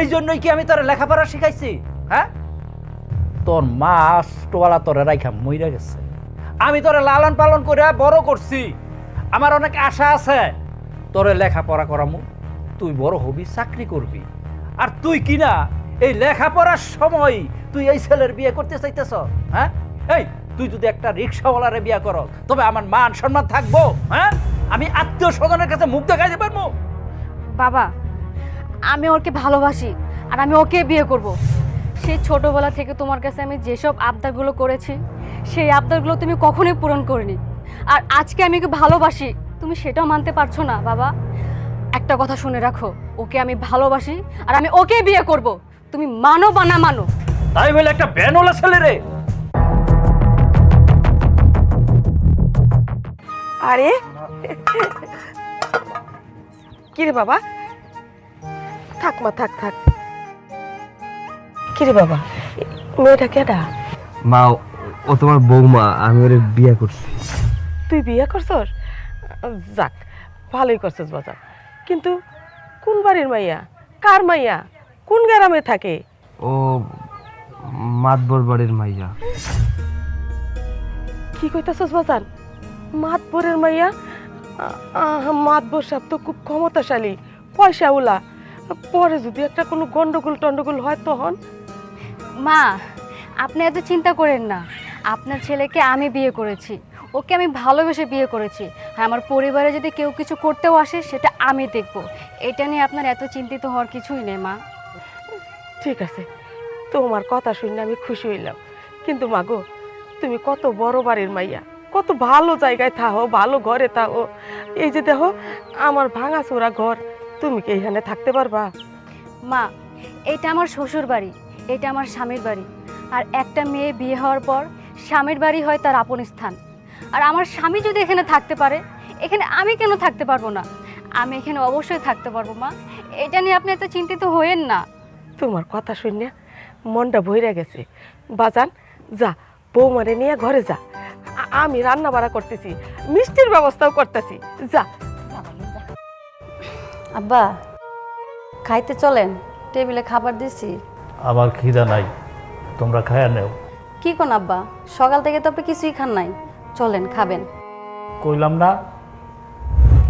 এই জন্যই কি আমি তোর লেখাপড়া শিখাইছি হ্যাঁ? তোর মা টোয়ালা তোরে রাইখা মইরা গেছে। আমি তোরে লালন পালন করে বড় করছি। আমার অনেক আশা আছে। তোরে লেখাপড়া করামু, তুই বড় হবি, চাকরি করবি। আর তুই কি না, এই লেখাপড়ার সময় তুই এই ছেলের বিয়ে করতে চাইতেছ হ্যাঁ? এই, তুই যদি একটা রিক্সাওয়ালারে বিয়ে কর, তবে আমার মান সম্মান থাকব হ্যাঁ? আমি আত্মীয় স্বজনের কাছে মুখ দেখাইতে পারব। বাবা আমি ওকে ভালোবাসি আর আমি ওকে বিয়ে করব। সেই ছোটোবেলা থেকে তোমার কাছে আমি যেসব আবদারগুলো করেছি সেই আবদারগুলো তুমি কখনোই পূরণ করিনি। আর আজকে আমি ওকে ভালোবাসি তুমি সেটাও মানতে পারছ না বাবা। একটা কথা শুনে রাখো ওকে আমি ভালোবাসি আর আমি ওকে বিয়ে করব। তুমি মানো বা না মানো। তাই বলে একটা ব্যানওয়ালা ছেলে রে। আরে কিরে বাবা? থাক মা থাক থাক। কিরে বাবা মেয়েটা কেডা? মা ও তোমার বৌমা আমি ওর বিয়ে করছি। তুই বিয়ে করছস? যাক ভালোই করছস বাজার কিন্তু কোন বাড়ির মাইয়া? কার মাইয়া? কোন গ্রামে থাকে? ও মাতবর বাড়ির মাইয়া। কি কইতাছস বাজান মাতবরের মাইয়া? মাতবর সাহেব তো খুব ক্ষমতাশালী। পয়সা উলা পরে যদি একটা কোনো গন্ডগোল টন্ডগোল হয় তখন? মা আপনি এত চিন্তা করেন না। আপনার ছেলেকে আমি বিয়ে করেছি। ওকে আমি ভালোবেসে বিয়ে করেছি। আর আমার পরিবারে যদি কেউ কিছু করতেও আসে সেটা আমি দেখব। এটা নিয়ে আপনার এত চিন্তিত হওয়ার কিছুই নেই মা। ঠিক আছে। তোমার কথা শুনে আমি খুশি হইলাম। কিন্তু মাগো তুমি কত বড় বাড়ির মাইয়া। কত ভালো জায়গায় থাকো ভালো ঘরে থাকো এই যে দেখো আমার ভাঙা চোরা ঘর তুমি কি এখানে থাকতে পারবা? মা এটা আমার শ্বশুর বাড়ি এটা আমার স্বামীর বাড়ি। আর একটা মেয়ে বিয়ে হওয়ার পর স্বামীর বাড়ি হয় তার আপন স্থান। আর আমার স্বামী যদি এখানে থাকতে পারে এখানে আমি কেন থাকতে পারব না? আমি এখানে অবশ্যই থাকতে পারব মা। এটা নিয়ে আপনি এত চিন্তিত হয়েন না। তোমার কথা শুনে মনটা ভইরা গেছে। বাজান যা বৌমারে নিয়ে ঘরে যা। আমি রান্না বাড়া করতেছি মিষ্টির ব্যবস্থাও করতেছি। যা। আব্বা খাইতে চলেন টেবিলে খাবার দিছি। আমার খিদা নাই তোমরা খায়া নেও। কি কোন আব্বা সকাল থেকে তো আপনি কিছুই খান নাই। চলেন খাবেন। কইলাম না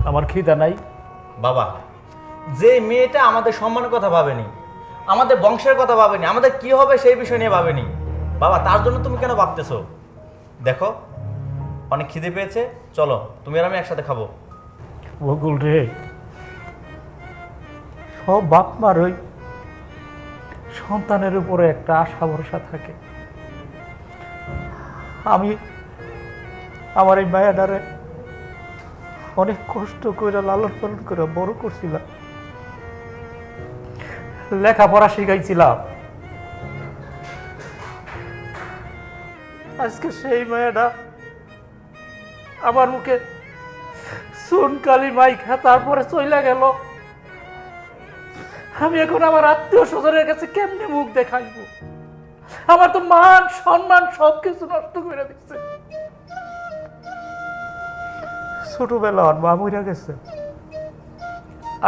আমার খিদা নাই। বাবা যে মেয়েটা আমাদের সম্মানের কথা ভাবেনি আমাদের বংশের কথা ভাবেনি আমাদের কি হবে সেই বিষয় নিয়ে ভাবেনি। বাবা তার জন্য তুমি কেন ভাবতেছো? দেখো অনেক খিদে পেয়েছে চলো তুমি আর আমি একসাথে খাব। বকুল রে সব বাপ মার ওই সন্তানের উপরে একটা আশা ভরসা থাকে। আমি আমার এই মায়াডারে অনেক কষ্ট করে, লালন পালন করে বড় করছিলাম। লেখাপড়া শিখাইছিলাম। আজকে সেই মায়াটা আমার মুখে সুন কালি মাইখা তারপরে চইলা গেল। আমি এখন আমার আত্মীয় স্বজনের কাছে কেমনে মুখ দেখাইব? আমার তো মান, সম্মান সব কিছু নষ্ট করে দিচ্ছে। ছোটবেলা ওর মা মরিয়া গেছে।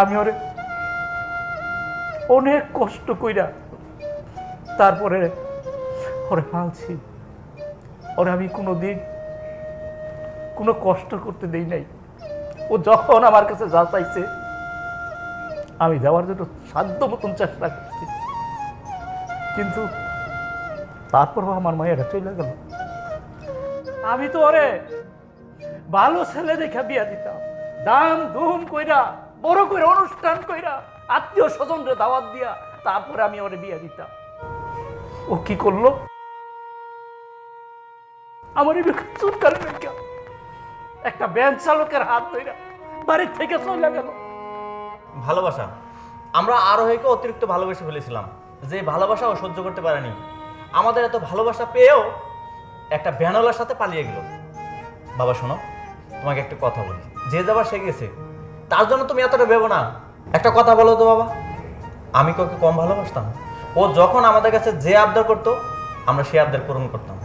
আমি ওরে অনেক কষ্ট কইরা তারপরে ওরে পালছি ওরে আমি কোনো দিন কোনো কষ্ট করতে দেই নাই। ও যখন আমার কাছে যা চাইছে আমি দেওয়ার জন্য সাধ্য মতন চেষ্টা করছি কিন্তু তারপরও আমার মায়েরা চলে গেল। আমি তো ওরে ভালো ছেলে দেখা বিয়া দিতাম। দাম ধুম কইরা, বড় করে অনুষ্ঠান কইরা, আত্মীয় স্বজনরে দাওয়াত দিয়া তারপরে আমি ওরে বিয়া দিতাম। ও কি করল? আমার কালে একটা ব্যাংক চালকের হাত ধইরা বাড়ির থেকে চলে গেল। ভালোবাসা। আমরা আরোহীকে অতিরিক্ত ভালোবেসে ফেলেছিলাম, যে ভালোবাসা ও সহ্য করতে পারেনি। আমাদের এত ভালোবাসা পেয়েও একটা ভ্যানওয়ালার সাথে পালিয়ে গেল। বাবা, শোনো, তোমাকে একটা কথা বলি। যে যাবার সে গেছে, তার জন্য তুমি এতটা ভেবো না। একটা কথা বলো তো বাবা, আমি কাউকে কম ভালোবাসতাম? ও যখন আমাদের কাছে যে আবদার করতো, আমরা সে আবদার পূরণ করতাম।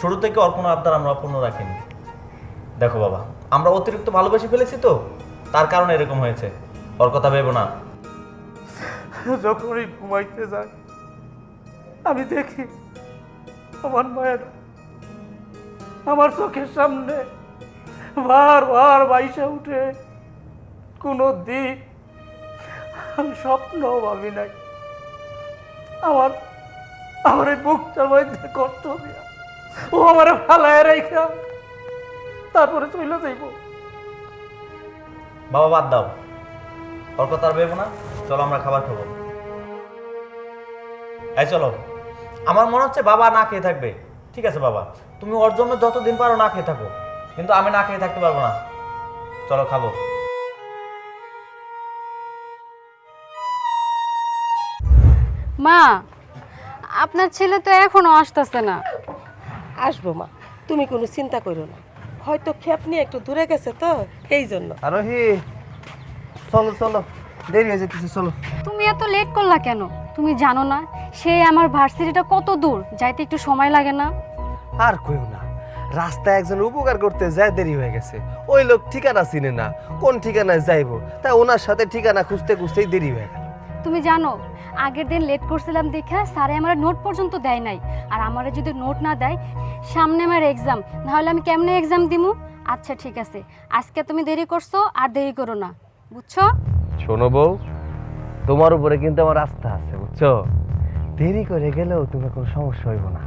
ছোট থেকে অর্পণ আবদার আমরা অপূর্ণ রাখিনি। দেখো বাবা, আমরা অতিরিক্ত ভালোবেসে ফেলেছি তো, তার কারণে এরকম হয়েছে। ওর কথা ভেবো না। যখনই ঘুমাইতে যায় আমি দেখি আমার মায়ের আমার চোখের সামনে বারবার বাইসে উঠে কোনো দিক আমি স্বপ্ন ভাবি নাই। আমার আমার এই বুকটার মধ্যে কষ্ট দিয়া ও আমার ফালায় রেখা তারপরে চলে যাইব। বাবা বাদ দাও। ওর কথা আর ভেবো না। চলো আমরা খাবার খাব। এই চলো। আমার মনে হচ্ছে বাবা না খেয়ে থাকবে। ঠিক আছে বাবা তুমি ওর জন্য যতদিন পারো না খেয়ে থাকো। কিন্তু আমি না খেয়ে থাকতে পারব না। চলো খাব। মা আপনার ছেলে তো এখনও আসতেছে না। আসব মা তুমি কোনো চিন্তা করো না। হয়তো খেপ নিয়ে একটু দূরে গেছে তো এই জন্য। আরোহী চলো চলো। দেরি হয়ে যেতেছে চলো। তুমি এত লেট করলা কেন? তুমি জানো না সে আমার ভার্সিটিটা কত দূর? যাইতে একটু সময় লাগে না? আর কইও না রাস্তায় একজন উপকার করতে যায় দেরি হয়ে গেছে। ওই লোক ঠিকানা চিনে না কোন ঠিকানায় যাইবো? তাই ওনার সাথে ঠিকানা খুঁজতে খুঁজতেই দেরি হয়ে গেল। তুমি জানো আগের দিন লেট করছিলাম দেখে স্যারে আমার নোট পর্যন্ত দেয় নাই। আর আমারে যদি নোট না দেয় সামনে আমার এক্সাম নাহলে আমি কেমনে এক্সাম দিমু? আচ্ছা ঠিক আছে। আজকে তুমি দেরি করছ আর দেরি করো না। বুঝছ? শোনো বউ তোমার উপরে কিন্তু আমার আস্থা আছে বুঝছ? দেরি করে গেলেও তোমার কোনো সমস্যা হইব না।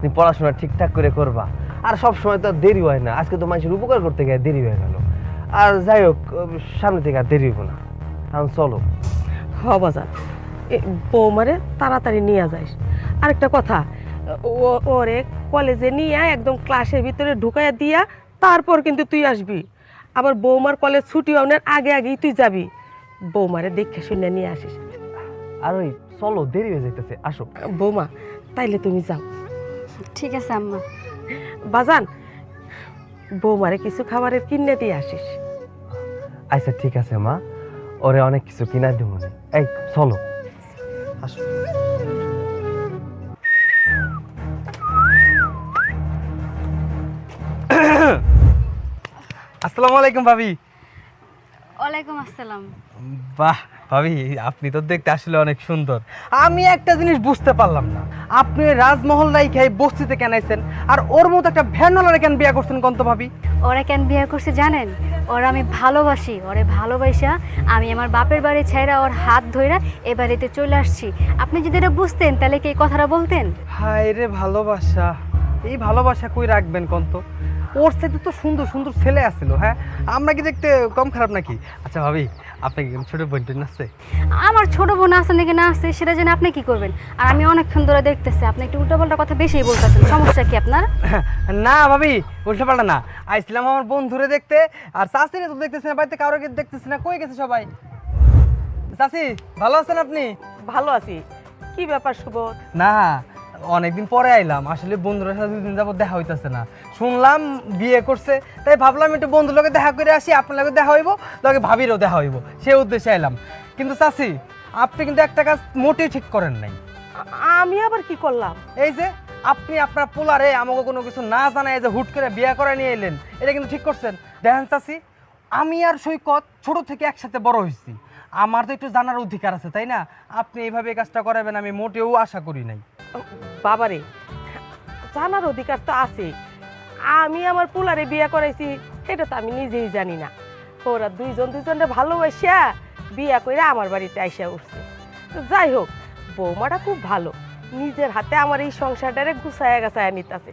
তুমি পড়াশোনা ঠিকঠাক করে করবা। আর সব সময় তো আর দেরি হয় না। আজকে তো মানুষের উপকার করতে গিয়ে দেরি হয়ে গেল। আর যাই হোক সামনে থেকে আর দেরি হইব না। এখন চলো। হ বাজার। এ, বৌমারে তাড়াতাড়ি নিয়ে যাইস। আরেকটা কথা ও ওরে কলেজে নিয়ে একদম ক্লাসের ভিতরে ঢুকাইয়া দিয়া তারপর কিন্তু তুই আসবি। আবার বৌমার কলেজ ছুটি হওয়ার আগে আগেই তুই যাবি। বৌমারে দেখে শুনে নিয়ে আসিস। আর ওই চলো দেরি হয়ে যাইতেছে আসো। বৌমা তাইলে তুমি যাও। ঠিক আছে আম্মা। বাজান বৌমারে কিছু খাবারের কিনে দিয়ে আসিস। আচ্ছা ঠিক আছে মা। ওরে অনেক কিছু কিনা দিব এই চলো। আসো। আসসালামু আলাইকুম ভাবি। ওয়ালাইকুম আসসালাম। বাহ ভাবি আপনি তো দেখতে আসলে অনেক সুন্দর। আমি একটা জিনিস বুঝতে পারলাম না। আপনি রাজমহল রাজমহল রাইখাই বস্তিতে কেন আইছেন? আর ওর মতো একটা ভ্যানওয়ালারে কেন বিয়ে করছেন কন্ত ভাবি? ওরা কেন বিয়ে করছে জানেন? ওরা আমি ভালোবাসি ওরে ভালোবাসা। আমি আমার বাপের বাড়ি ছেড়া ওর হাত ধইরা এ বাড়িতে চলে আসছি। আপনি যদি এটা বুঝতেন তাহলে কি এই কথাটা বলতেন? হায় রে ভালোবাসা। এই ভালোবাসা কই রাখবেন কন্ত ওর সাথে তো সুন্দর সুন্দর ছেলে আসছিল হ্যাঁ? আমরা কি দেখতে কম খারাপ নাকি? আচ্ছা ভাবি আপনাকে কি ছোট বোন টোন আছে? আমার ছোট বোন আছে নাকি না আছে সেটা জেনে আপনি কি করবেন? আর আমি অনেকক্ষণ ধরে দেখতেছি আপনি একটু উল্টোপাল্টা কথা বেশিই বলতেছেন সমস্যা কি আপনার? না ভাবি উল্টা পাল্টা না। আইছিলাম আমার বন্ধুরে দেখতে আর চাষিরে তো দেখতেছি না বাড়িতে কারোর দেখতেছি না কই গেছে সবাই? চাষি ভালো আছেন আপনি? ভালো আছি। কি ব্যাপার সুবোধ না অনেকদিন পরে আইলাম। আসলে বন্ধুদের সাথে দুদিন যাবত দেখা হইতেছে না। শুনলাম বিয়ে করছে তাই ভাবলাম একটু বন্ধুর লগে দেখা করে আসি আপনার লগে দেখা হইব লগে ভাবিরও দেখা হইব। সে উদ্দেশ্যে আইলাম। কিন্তু চাষি আপনি কিন্তু একটা কাজ মোটেই ঠিক করেন নাই। আমি আবার কি করলাম? এই যে আপনি আপনার পোলারে আমাকে কোনো কিছু না জানাই যে হুট করে বিয়ে করে নিয়ে এলেন এটা কিন্তু ঠিক করছেন। দেখেন চাষি আমি আর সৈকত ছোট থেকে একসাথে বড় হয়েছি। আমার তো একটু জানার অধিকার আছে তাই না? আপনি এইভাবে এই কাজটা করাবেন আমি মোটেও আশা করি নাই। বাবারে, জানার অধিকার তো আছে। আমি আমার পোলারে বিয়ে করাইছি, এটা তো আমি নিজেই জানি না। ওরা দুইজন দুইজনে ভালোবাসিয়া বিয়া করে আমার বাড়িতে আইসা উঠছে। যাই হোক, বৌমাটা খুব ভালো। নিজের হাতে আমার এই সংসারটারে গুছায়া গাছায়া নিতাছে।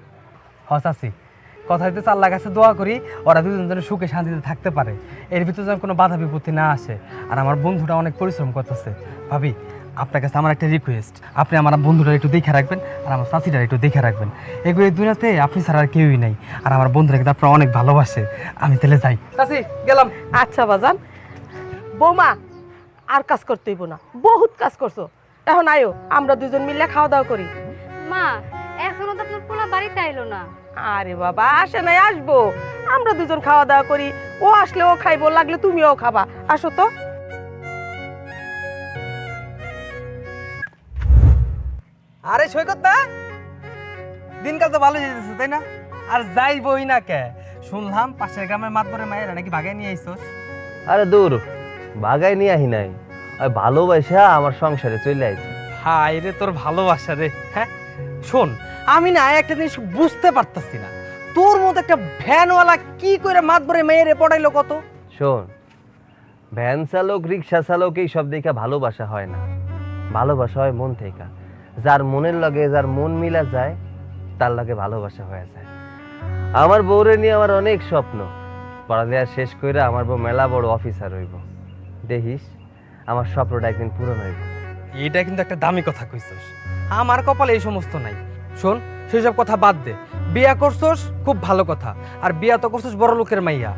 হসাসি কথা দিতে চাল্লা কাছে দোয়া করি, ওরা দুজন যেন সুখে শান্তিতে থাকতে পারে। এর ভিতরে যেন কোনো বাধা বিপত্তি না আসে। আর আমার বন্ধুটা অনেক পরিশ্রম করতেছে। ভাবি আপনার কাছে আমার একটা রিকোয়েস্ট আপনি আমার বন্ধুটা একটু দেখে রাখবেন আর আমার চাষিটা একটু দেখে রাখবেন। এগুলো দুনিয়াতে আপনি ছাড়া আর কেউই নাই। আর আমার বন্ধুরা কিন্তু আপনার অনেক ভালোবাসে। আমি তাহলে যাই। চাষি গেলাম। আচ্ছা বাজান। বৌমা আর কাজ করতে হইব না। বহুত কাজ করছ। এখন আয়ো আমরা দুজন মিলে খাওয়া দাওয়া করি। মা এখনও তো আপনার পোলা বাড়িতে আইলো না। আরে বাবা আসে নাই আসব। আমরা দুজন খাওয়া দাওয়া করি। ও আসলে ও খাইবো লাগলে তুমিও খাবা। আসো তো। আরে সৈকত না দিনকাল তো ভালো যেতেছে তাই না? আর যাই বই না কে? শুনলাম পাশের গ্রামের মাতবরের মায়েরা নাকি বাগায় নিয়ে আইসোস। আরে দূর বাগাই নিয়ে আহি নাই। ওই ভালোবাসা আমার সংসারে চলে আইছে। হাই রে তোর ভালোবাসা রে হ্যাঁ? শোন আমি না একটা জিনিস বুঝতে পারতাছি না। তোর মতো একটা ভ্যানওয়ালা কি করে মাতবরে মেয়েরে পড়াইলো কত? শোন ভ্যান চালক রিক্সা চালক এই সব দেখে ভালোবাসা হয় না। ভালোবাসা হয় মন থেকে। যার মনের লগে, যার মন মিলা যায়, তার লগে ভালোবাসা হয়ে যায়। আমার বউরে নিয়ে আমার অনেক স্বপ্ন। পড়ালেখা শেষ করে আমার বউ মেলা বড় অফিসার হইব। দেখিস, আমার স্বপ্নটা একদিন পূরণ হইব। এটা কিন্তু একটা দামি কথা কইছস। আমার কপালে এই সমস্ত নাই। শোন সেসব কথা বাদ দে। বিয়া করছস, খুব ভালো কথা। আর বিয়া তো করছস বড় লোকের মাইয়া।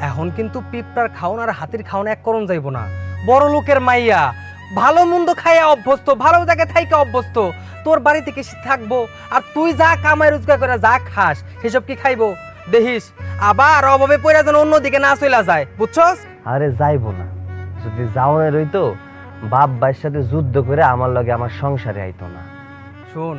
এখন কিন্তু পিঁপড়ার খাওন আর হাতির খাওন এক করণ যাইব না। বড় লোকের মাইয়া। ভালো মন্দ খাইয়া অভ্যস্ত ভালো জায়গায় থাইকে অভ্যস্ত। তোর বাড়িতে কি থাকব? আর তুই যা কামাই রোজগার করে যা খাস সেসব কি খাইবো? দেখিস আবার অভাবে পড়ে যেন অন্যদিকে না চলে যায় বুঝছস? আরে যাইবো না। যদি যাওয়ার রইতো বাপ ভাইয়ের সাথে যুদ্ধ করে আমার লগে আমার সংসারে আইতো না। শোন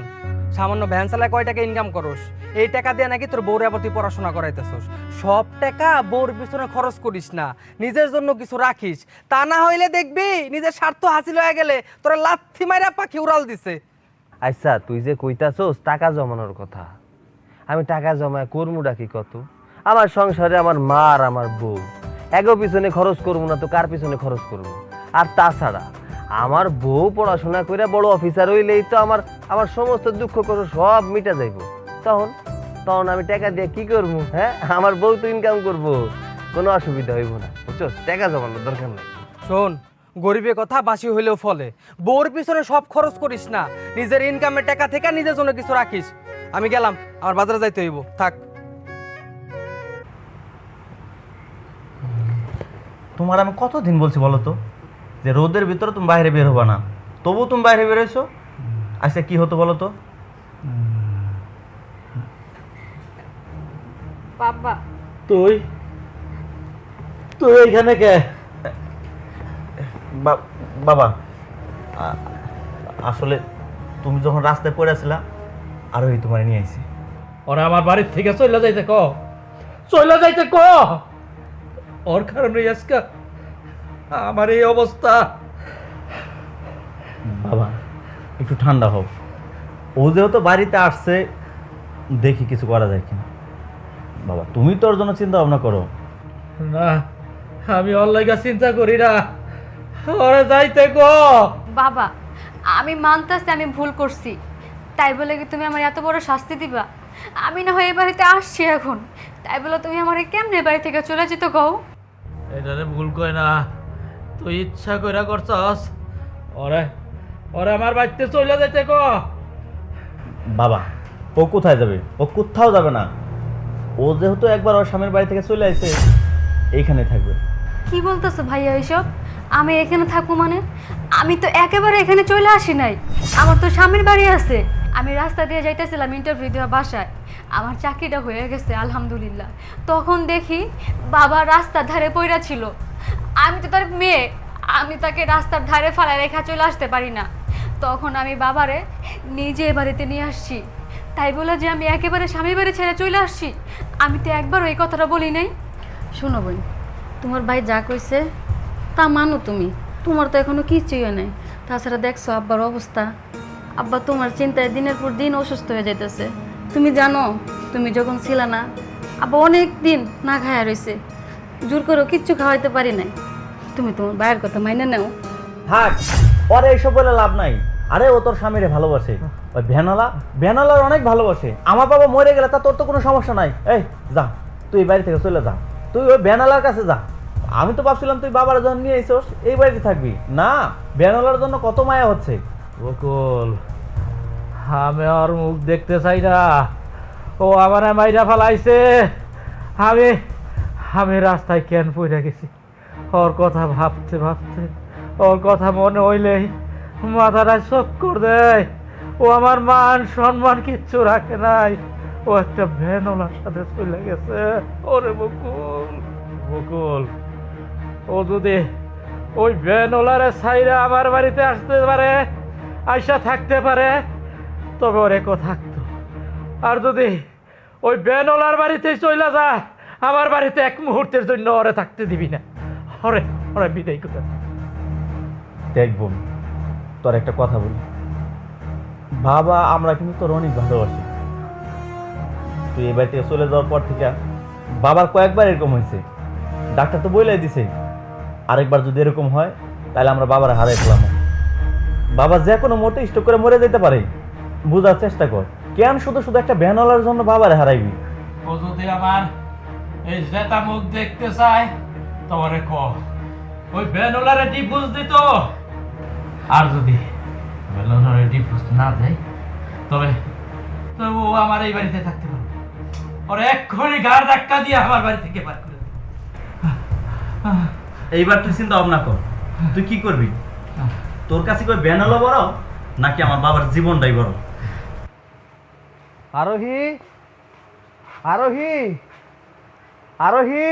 সামান্য ভ্যান চালায় কয় টাকা ইনকাম করস? এই টাকা দিয়ে নাকি তোর বউরে আবার তুই পড়াশোনা করাইতেছস। সব টাকা বউর পিছনে খরচ করিস না, নিজের জন্য কিছু রাখিস। তা না হইলে দেখবি, নিজের স্বার্থ হাসিল হয়ে গেলে তোরা লাথি মাইরা পাখি উড়াল দিছে। আচ্ছা তুই যে কইতাছোস, টাকা জমানোর কথা। আমি টাকা জমায় করমুটা ডাকি কত? আমার সংসারে আমার মা আর আমার বউ। এগো পিছনে খরচ করব না তো কার পিছনে খরচ করব আর তাছাড়া আমার বউ পড়াশোনা করে বড় অফিসার হইলেই তো আমার আমার সমস্ত দুঃখ কষ্ট সব মিটা যাইব। তখন তখন আমি টাকা দিয়ে কি করব হ্যাঁ? আমার বউ তো ইনকাম করব। কোনো অসুবিধা হইব না। বুঝছ? টাকা জমানোর দরকার নাই। শোন গরিবের কথা বাসি হইলেও ফলে। বউর পিছনে সব খরচ করিস না। নিজের ইনকামের টাকা থেকে নিজের জন্য কিছু রাখিস। আমি গেলাম আমার বাজারে যাইতে হইব। থাক। তোমার আমি কতদিন বলছি বলো তো? যে রোদের ভিতরে তুমি বাইরে বের হবা না। তবু তুমি বাইরে বেরোছো আচ্ছা কি হতো বলো তো? বাবা। তুই? তুই এইখানে কে? বাবা আসলে তুমি যখন রাস্তায় পড়ে আসলা আরও এই তোমার নিয়ে আইছি। ওরা আমার বাড়ির থেকে চলে যাইতে ক? চলে যাইতে ক? ওর কারণে আজকে আমার এই অবস্থা। বাবা একটু ঠান্ডা হোক ও যেহেতু বাড়িতে আসছে দেখি কিছু করা যায় কিনা। বাবা তুমি তো ওর জন্য চিন্তা ভাবনা করো। না আমি ওর লাগা চিন্তা করি না। ওরা যাইতে গো। বাবা আমি মানতেছি আমি ভুল করছি। তাই বলে কি তুমি আমার এত বড় শাস্তি দিবা? আমি না হয় এই বাড়িতে আসছি এখন। তাই বলে তুমি আমার কেমনে বাড়ি থেকে চলে যেতে কও এটারে ভুল কই না। তুই ইচ্ছা কইরা করছস? ওরে ওরে আমার বাড়িতে চলে যাইতে ক। বাবা ও কোথায় যাবে? ও কোথাও যাবে না। ও যেহেতু একবার ওর স্বামীর বাড়ি থেকে চলে আসছে এইখানে থাকবে। কি বলতেছো ভাইয়া এইসব আমি এখানে থাকব মানে? আমি তো একেবারে এখানে চলে আসি নাই। আমার তো স্বামীর বাড়ি আছে। আমি রাস্তা দিয়ে যাইতেছিলাম ইন্টারভিউ দেওয়া বাসায়। আমার চাকরিটা হয়ে গেছে, আলহামদুলিল্লাহ। তখন দেখি বাবা রাস্তার ধারে পইরা ছিল। আমি তো তার মেয়ে, আমি তাকে রাস্তার ধারে ফালা রেখা চলে আসতে পারি না। তখন আমি বাবারে নিজে বাড়িতে নিয়ে আসছি। তাই বলে যে আমি একেবারে স্বামী বাড়ি ছেড়ে চলে আসছি। আমি তো একবার ওই কথাটা বলি নাই। শোনো বোন, তোমার ভাই যা কইছে, তা মানো তুমি। তোমার তো এখনও কিছুই নাই। তাছাড়া দেখছ আব্বার অবস্থা। আব্বা তোমার চিন্তায় দিনের পর দিন অসুস্থ হয়ে যাইতেছে। তুমি জানো, তুমি যখন ছিল না আবার অনেক দিন না খায়া রইছে। জোর করেও কিচ্ছু খাওয়াইতে পারি নাই। তুমি তোমার ভাইয়ের কথা মাইনে নাও। থাক, পরে এইসব বলে লাভ নাই। আরে, ও তোর স্বামীরে ভালোবাসে। ওই ভ্যানালা ভ্যানালার অনেক ভালোবাসে। আমার বাবা মরে গেলে তা তোর তো কোনো সমস্যা নাই। এই, যা, তুই বাড়ি থেকে চলে যা। তুই ওই ভ্যানালার কাছে যা। আমি তো ভাবছিলাম তুই বাবার জন্য নিয়ে এসোস, এই বাড়িতে থাকবি। না ভ্যানালার জন্য কত মায়া হচ্ছে। বকুল। আমি ওর মুখ দেখতে চাই না। ও আমার মাইরা ফালাইছে। আমি আমি রাস্তায় কেন পড়ে গেছি? ওর কথা ভাবতে ভাবতে, ওর কথা মনে হইলেই মাথাটা চক্কর দেয়। ও আমার মান সম্মান কিচ্ছু রাখে নাই। ও একটা ভ্যানওয়ালার সাথে চলে গেছে। ওরে বকুল। বকুল, ও যদি ওই ভ্যানওয়ালারে সাইরা আমার বাড়িতে আসতে পারে, আইসা থাকতে পারে তবে ওরে কো থাকতো। আর যদি ওই ভ্যানওয়ালার বাড়িতে চলে যা, আমার বাড়িতে এক মুহূর্তের জন্য ওরে থাকতে দিবি না। ওরে ওরে বিদায় করে দেখ বোন, তোর একটা কথা বলি। বাবা আমরা কিন্তু তোর অনেক ভালোবাসি। তুই এই বাড়ি থেকে চলে যাওয়ার পর থেকে বাবার কয়েকবার এরকম হয়েছে। ডাক্তার তো বইলাই দিছে, আরেকবার যদি এরকম হয়, তাহলে আমরা বাবার হারাই ফেলাম। বাবা যে কোনো মুহূর্তে স্টক করে মরে যেতে পারে। বোঝার চেষ্টা কর। কেন শুধু শুধু একটা ভ্যানওয়ালার জন্য বাবারে হারাইবি? ও যদি আমার এই জেতা মুখ দেখতে চায় তোমারে ক। ওই বেনোলারে ডিপুজ দিত। আর যদি বেনোলারে ডিপুজ না দেয় তবে তবে ও আমার এই বাড়িতে থাকতে পারবে। ওর এক্ষুনি গাড় ধাক্কা দিয়ে আমার বাড়ি থেকে বার করে দেবে। এইবার তুই চিন্তা ভাবনা কর। তুই কি করবি? তোর কাছে কই ভ্যানওয়ালা বড় নাকি আমার বাবার জীবনটাই বড়? আরোহী আরোহী আরোহী।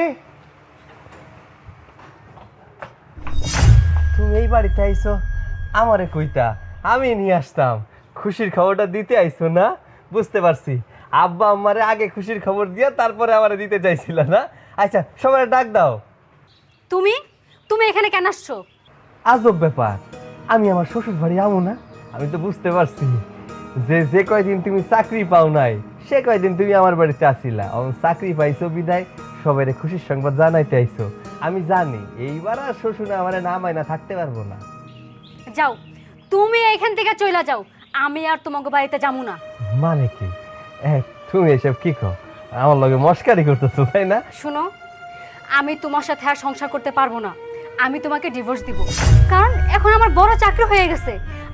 তুমি এই বাড়িতে আইছো আমারে কইতা আমি নিয়ে আসতাম। খুশির খবরটা দিতে আইছো না? বুঝতে পারছি। আব্বা আমারে আগে খুশির খবর দিয়া তারপরে আমারে দিতে চাইছিল না? আচ্ছা সবাই ডাক দাও। তুমি? তুমি এখানে কেন আসছো? আজব ব্যাপার। আমি আমার শ্বশুর বাড়ি আমো না? আমি তো বুঝতে পারছি। যে যে কয়দিন তুমি চাকরি পাও নাই সে কয়দিন তুমি আমার বাড়িতে আসিলা। এখন চাকরি পাইছো বিদায় সবাই খুশির সংবাদ জানাইতে আইছো। আমি জানি এইবার আর শ্বশুর আমার না মাইনা থাকতে পারব না। যাও তুমি এখান থেকে চলে যাও। আমি আর তোমাকে বাড়িতে যাব না। মানে কি? এ, তুমি এসব কি কো আমার লগে মস্কারি করতেছো তাই না? শোনো আমি তোমার সাথে আর সংসার করতে পারব না। আমি তোমাকে ডিভোর্স দিব। কারণ এখন আমার বড় চাকরি হয়ে গেছে।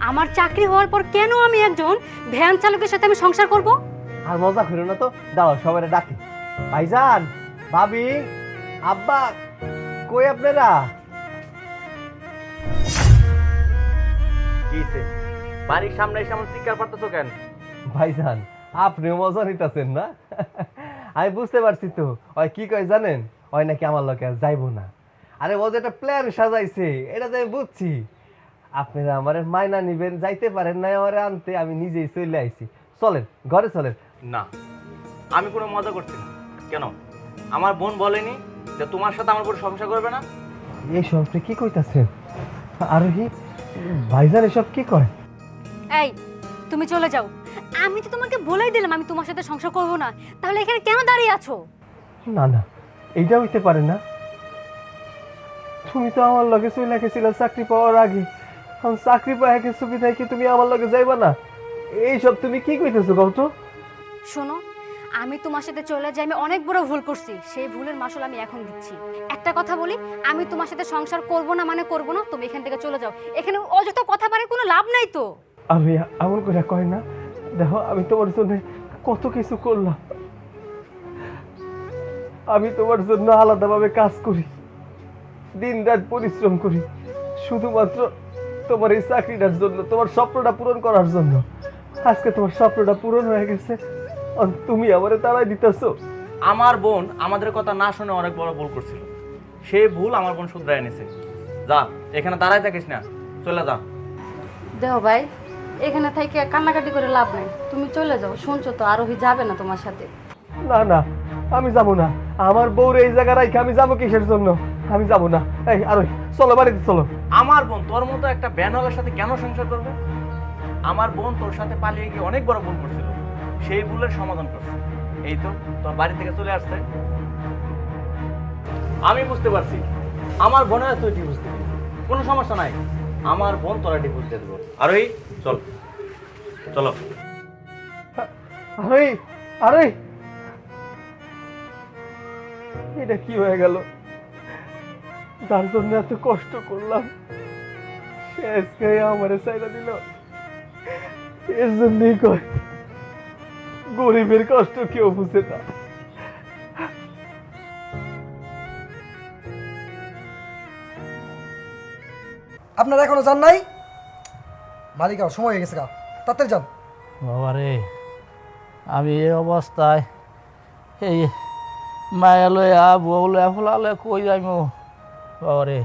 আমার চাকরি হওয়ার পর কেন আমি একজন ভ্যান চালকের সাথে আমি সংসার করব? আর মজা করো না তো? দাও সবাই ডাকি। ভাইজান ভাবি আব্বা কই আপনারা? কিছে বাড়ির সামনে এসে আমার চিৎকার পারতেছো কেন? ভাইজান আপনিও মজা নিতেছেন না? আমি বুঝতে পারছি তো। ওই কি কয় জানেন? ওই নাকি আমার লোকে আর যাইবো না। আরে ও যে একটা প্ল্যান সাজাইছে এটা তো আমি বুঝছি। আপনারা আমার মাইনা নিবেন যাইতে পারেন না আমার আনতে আমি নিজেই চলে আইছি। চলেন ঘরে চলেন। না আমি কোনো মজা করছি না। কেন? আমার বোন বলেনি যে তোমার সাথে আমার কোনো সংসার করবে না? এই সব আপনি কি কইতাছেন? আর কি? ভাইজান এসব কি কয়? এই তুমি চলে যাও। আমি তো তোমাকে বলেই দিলাম আমি তোমার সাথে সংসার করব না। তাহলে এখানে কেন দাঁড়িয়ে আছো? না না এইটা হইতে পারে না। তুমি তো আমার লগে চলে গেছিলে চাকরি পাওয়ার আগে। এখন চাকরি পাওয়া গেছো বিধায় কি তুমি আমার লগে যাইবা না? এইসব তুমি কি কইতেছো কও শোনো আমি তোমার সাথে চলে যাই আমি অনেক বড় ভুল করছি। সেই ভুলের মাসুল আমি এখন দিচ্ছি। একটা কথা বলি আমি তোমার সাথে সংসার করব না মানে করব না তুমি এখান থেকে চলে যাও। এখানে অযথা কথা পারে কোনো লাভ নাই তো। আমি এমন করে কয় না? দেখো আমি তোমার জন্য কত কিছু করলাম। আমি তোমার জন্য আলাদাভাবে কাজ করি। দিন রাত পরিশ্রম করি। শুধুমাত্র তোমার এই চাকরিটার জন্য তোমার স্বপ্নটা পূরণ করার জন্য। আজকে তোমার স্বপ্নটা পূরণ হয়ে গেছে। আর তুমি আমারে তাড়াই দিতেছো। আমার বোন আমাদের কথা না শুনে অনেক বড় ভুল করছিল। সেই ভুল আমার বোন শুধরায় এনেছে যা এখানে দাঁড়ায় থাকিস না। চলে যা। দেহ ভাই এখানে থেকে কান্নাকাটি করে লাভ নাই। তুমি চলে যাও শুনছো তো আরোহী যাবে না তোমার সাথে। না না আমি যাব না। আমার বউর এই জায়গা রাখে আমি যাব কিসের জন্য? আমি যাব না। এই আরও চলো বাড়িতে চলো। আমার বোন তোর মতো একটা ব্যানওয়ালার সাথে কেন সংসার করবে? আমার বোন তোর সাথে পালিয়ে গিয়ে অনেক বড় ভুল করছিল। সেই ভুলের সমাধান করছে। এই তো তোর বাড়ি থেকে চলে আসছে। আমি বুঝতে পারছি। আমার বোনের তুই ডিভোর্স দিবি। কোনো সমস্যা নাই। আমার বোন তোরা ডিভোর্স দিয়ে দেবো। আর ওই চল। চলো আরে আরে এটা কি হয়ে গেল? যার জন্য এত কষ্ট করলাম। সে আজকে আমারে চাইলা দিল। এর জন্যই কয় গরিবের কষ্ট কেউ বুঝে না। আপনারা এখনও যান নাই? মালিকা সময় হয়ে গেছে গা। তাতে যান। বাবারে আমি এই অবস্থায় এই মায়া লয়া বউ লয়া ফোলালে কই যাইমু? বাবারে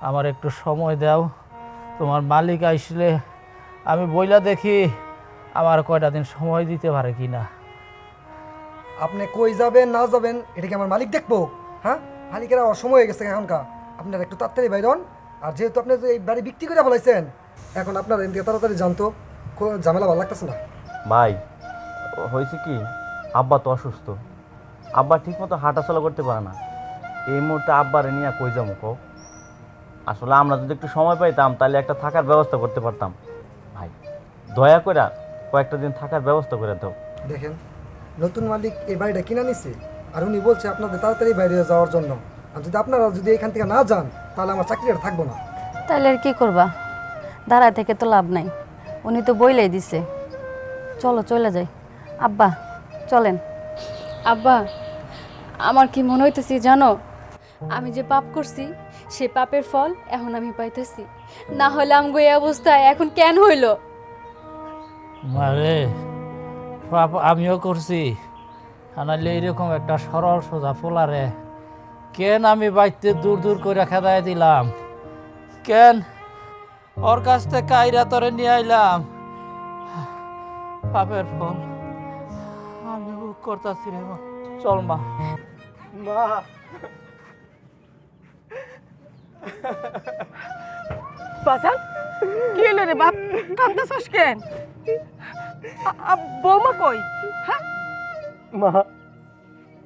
আমার একটু সময় দাও। তোমার মালিক আইসলে আমি বইলা দেখি আমার কয়টা দিন সময় দিতে পারে কি না আপনি কই যাবেন না যাবেন এটা কি আমার মালিক দেখব? হ্যাঁ? মালিকেরা অসময় হয়ে গেছে এখনকার। আপনার একটু তাড়াতাড়ি বাইর হন। আর যেহেতু আপনি যে এই বাড়ি বিক্রি করে বলাইছেন এখন আপনার এদিকে তাড়াতাড়ি জানতো কোনো ঝামেলা ভালো লাগতেছে না। ভাই হয়েছে কি? আব্বা তো অসুস্থ। আব্বা ঠিকমতো হাঁটাচলা করতে পারে না। এই মুহূর্তে আব্বারে নিয়ে কই যাব কো আসলে আমরা যদি একটু সময় পাইতাম তাহলে একটা থাকার ব্যবস্থা করতে পারতাম। ভাই দয়া করে কয়েকটা দিন থাকার ব্যবস্থা করে দাও। দেখেন নতুন মালিক এই বাড়িটা কিনে নিছে আর উনি বলছে আপনাদের তাড়াতাড়ি বাইরে যাওয়ার জন্য। আর যদি আপনারা যদি এখান থেকে না যান তাহলে আমার চাকরিটা থাকব না। তাহলে আর কি করবা? দাঁড়ায় থেকে তো লাভ নাই। উনি তো বইলেই দিছে। চলো চলে যাই। আব্বা চলেন। আব্বা আমার কি মনে হইতেছি জানো? আমি যে পাপ করছি, সে পাপের ফল এখন আমি পাইতেছি। না হলে আমগো এই অবস্থায় এখন কেন হইল? মারে, পাপ আমিও করছি। আনালে এরকম একটা সরল সোজা পোলারে। কেন আমি বাইতে দূর দূর করে খেদাই দিলাম? কেন? ওর কাছ থেকে আইরা তরে নিয়ে আইলাম। পাপের ফল আমি করতেছি রে মা। চল মা। মা। বাজান কি হলো রে বাপ? কান্দাছস কেন? বৌমা কই? হ্যাঁ? মা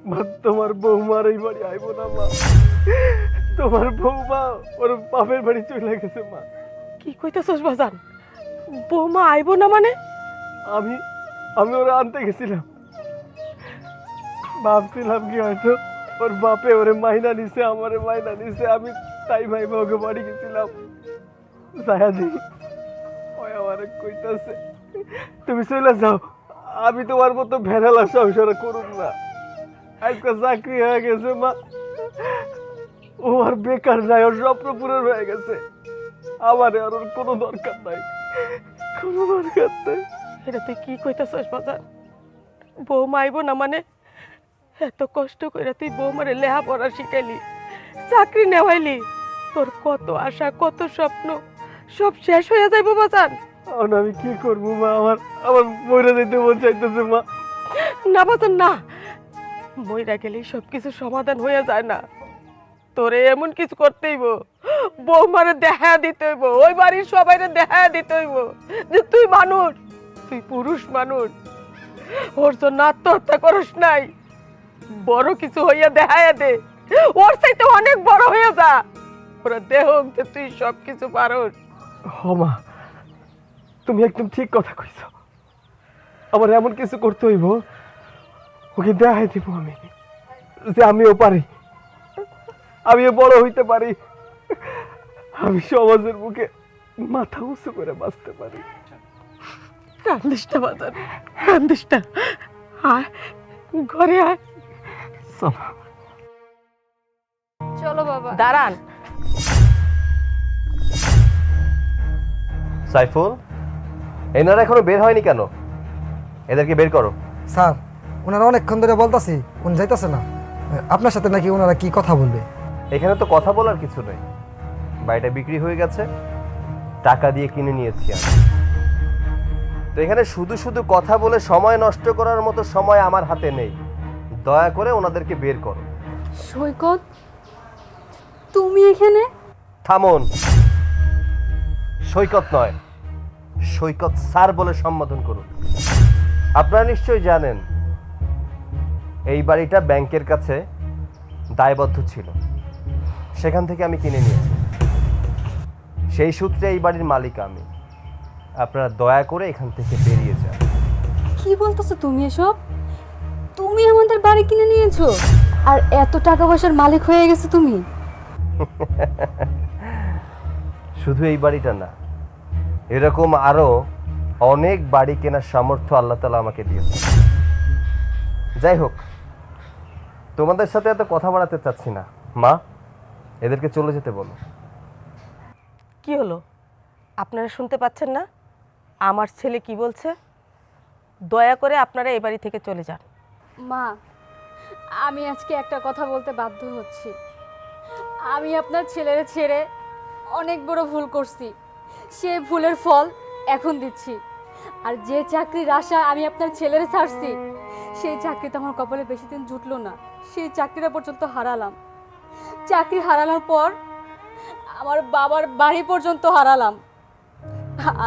মা তোমার বৌমার এই বাড়ি আইবো না মা। তোমার বৌমা ওর বাপের বাড়ি চলে গেছে মা। কি কইতেছস বাজান? বৌমা আইবো না মানে? আমি আমি ওরা আনতে গেছিলাম। ভাবছিলাম কি হয়তো ওর বাপে ওরে মাইনা নিছে আমারে মাইনা নিছে আমি তাই ভাই ওকে বাড়ি গেছিলাম সায়াদি ওই আমারে কইতাছে, তুমি চলে যাও, আমি তোমার মতো ভেড়ালা সংসার করুক না। আজকে চাকরি হয়ে গেছে মা। ও আর বেকার নাই, ওর স্বপ্ন পূরণ হয়ে গেছে। আমার আর ওর কোনো দরকার নাই, কোনো দরকার নাই। এটা তুই কি কইতেছস বাজান বৌমা আইবো না মানে? এত কষ্ট করে তুই বৌমারে লেহা পড়া শিখাইলি। চাকরি নেওয়াইলি তোর কত আশা কত স্বপ্ন সব শেষ হয়ে যাইবো বাজান এখন আমি কি করব মা? আমার আমার মরে যেতে মন চাইতেছে মা। না বাজান না। মইরা গেলেই সব কিছু সমাধান হয়ে যায় না। তোরে এমন কিছু করতে হইব বৌমারে দেখা দিতে হইব ওই বাড়ির সবাইরে দেখা দিতে হইব যে তুই মানুষ তুই পুরুষ মানুষ। ওর জন্য আত্মহত্যা করস নাই বড় কিছু হইয়া দেখাইয়া দে। ওর চাইতে অনেক বড় হইয়া যা। ওরা দেহ যে তুই সব কিছু পারস। হ মা তুমি একদম ঠিক কথা কইছ। আমার এমন কিছু করতে হইব ওকে দেখাই দিব আমি যে আমিও পারি। আমিও বড় হইতে পারি। আমি সমাজের মুখে মাথা উঁচু করে বাঁচতে পারি। কান্দিস না বাজান কান্দিস না। আয় ঘরে আয়। চলো চলো বাবা। দাঁড়ান। সাইফুল এনারা এখনও বের হয়নি কেন? এদেরকে বের করো। স্যার ওনারা অনেকক্ষণ ধরে বলতাছি উনি যাইতাছে না। আপনার সাথে নাকি ওনারা কি কথা বলবে? এখানে তো কথা বলার কিছু নেই। বাড়িটা বিক্রি হয়ে গেছে। টাকা দিয়ে কিনে নিয়েছি আমি। তো এখানে শুধু শুধু কথা বলে সময় নষ্ট করার মতো সময় আমার হাতে নেই। দয়া করে ওনাদেরকে বের করো। সৈকত তুমি এখানে? থামুন। সৈকত নয় সৈকত স্যার বলে সম্বোধন করুন। আপনারা নিশ্চয়ই জানেন এই বাড়িটা ব্যাংকের কাছে দায়বদ্ধ ছিল। সেখান থেকে আমি কিনে নিয়েছি। সেই সূত্রে এই বাড়ির মালিক আমি। আপনারা দয়া করে এখান থেকে বেরিয়ে যান। কি বলতেছো তুমি এসব? তুমি আমাদের বাড়ি কিনে নিয়েছো? আর এত টাকা পয়সার মালিক হয়ে গেছো তুমি? শুধু এই বাড়িটা না এরকম আরও অনেক বাড়ি কেনার সামর্থ্য আল্লাহ তালা আমাকে দিয়েছে যাই হোক তোমাদের সাথে এত কথা বাড়াতে চাচ্ছি না। মা এদেরকে চলে যেতে বলো। কি হলো? আপনারা শুনতে পাচ্ছেন না? আমার ছেলে কি বলছে? দয়া করে আপনারা এ বাড়ি থেকে চলে যান। মা আমি আজকে একটা কথা বলতে বাধ্য হচ্ছি। আমি আপনার ছেলের ছেড়ে অনেক বড় ভুল করছি। সেই ভুলের ফল এখন দিচ্ছি। আর যে চাকরির আশা আমি আপনার ছেলের ছাড়ছি, সেই চাকরি তো আমার কপালে বেশি দিন জুটলো না। সেই চাকরিটা পর্যন্ত হারালাম। চাকরি হারানোর পর আমার বাবার বাড়ি পর্যন্ত হারালাম।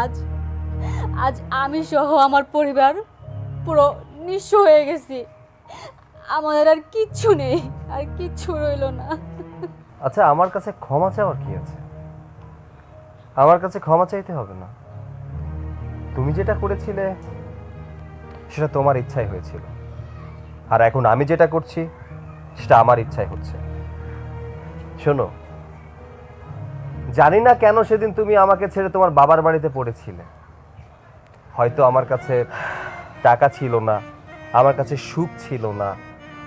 আজ আজ আমি সহ আমার পরিবার পুরো নিঃস্ব হয়ে গেছি। আমাদের আর কিচ্ছু নেই, আর কিচ্ছু রইল না। আচ্ছা আমার কাছে ক্ষমা চাওয়ার কি আছে? আমার কাছে ক্ষমা চাইতে হবে না। তুমি যেটা করেছিলে, সেটা তোমার ইচ্ছাই হয়েছিল। আর এখন আমি যেটা করছি, সেটা আমার ইচ্ছাই হচ্ছে। শোনো, জানি না কেন সেদিন তুমি আমাকে ছেড়ে তোমার বাবার বাড়িতে পড়েছিলে। হয়তো আমার কাছে টাকা ছিল না, আমার কাছে সুখ ছিল না।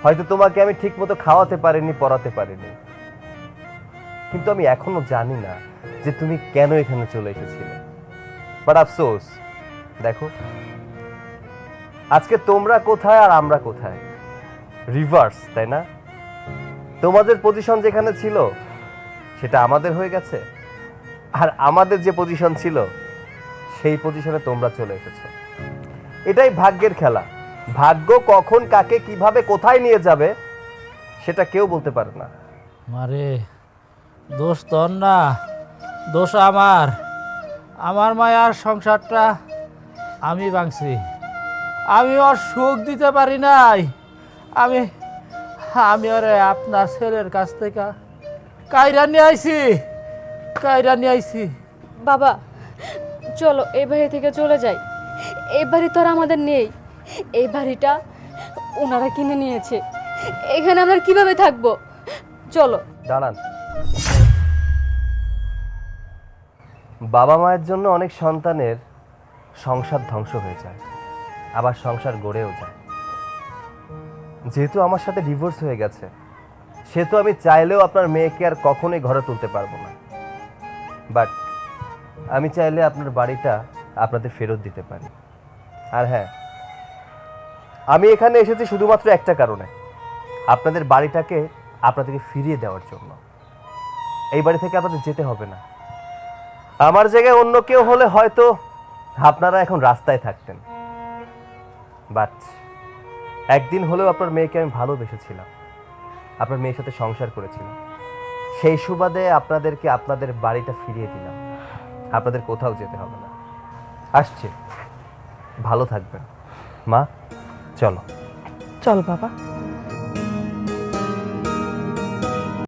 হয়তো তোমাকে আমি ঠিকমতো খাওয়াতে পারিনি, পড়াতে পারিনি। কিন্তু আমি এখনও জানি না যে তুমি কেন এখানে চলে এসেছিলে। বাট আফসোস, দেখো। আজকে তোমরা কোথায় আর আমরা কোথায়? রিভার্স তাই না? তোমাদের পজিশন যেখানে ছিল, সেটা আমাদের হয়ে গেছে। আর আমাদের যে পজিশন ছিল, সেই পজিশনে তোমরা চলে এসেছ। এটাই ভাগ্যের খেলা। ভাগ্য কখন কাকে কীভাবে কোথায় নিয়ে যাবে, সেটা কেউ বলতে পারে না। মারে। দোষ তোর না দোষ আমার। আমার মায়ার সংসারটা আমি ভাঙছি। আমি ওর সুখ দিতে পারি নাই। আমি আমি ওরে আপনার ছেলের কাছ থেকে কায়রা নিয়ে আইছি কায়রা নিয়ে আইছি। বাবা চলো এই বাড়ি থেকে চলে যাই। এই বাড়ি তো আর আমাদের নেই। এই বাড়িটা ওনারা কিনে নিয়েছে। এখানে আমরা কীভাবে থাকব? চলো। দাঁড়ান। বাবা মায়ের জন্য অনেক সন্তানের সংসার ধ্বংস হয়ে যায়, আবার সংসার গড়েও যায়। যেহেতু আমার সাথে ডিভোর্স হয়ে গেছে, সেহেতু আমি চাইলেও আপনার মেয়েকে আর কখনোই ঘরে তুলতে পারব না। বাট আমি চাইলে আপনার বাড়িটা আপনাদের ফেরত দিতে পারি। আর হ্যাঁ আমি এখানে এসেছি শুধুমাত্র একটা কারণে, আপনাদের বাড়িটাকে আপনাদেরকে ফিরিয়ে দেওয়ার জন্য। এই বাড়ি থেকে আপনাদের যেতে হবে না। আমার জায়গায় অন্য কেউ হলে হয়তো আপনারা এখন রাস্তায় থাকতেন। বাট একদিন হলেও আপনার মেয়েকে আমি ভালোবেসেছিলাম। আপনার মেয়ের সাথে সংসার করেছিলাম। সেই সুবাদে আপনাদেরকে আপনাদের বাড়িটা ফিরিয়ে দিলাম। আপনাদের কোথাও যেতে হবে না। আসছে। ভালো থাকবেন। মা, চলো। চল বাবা।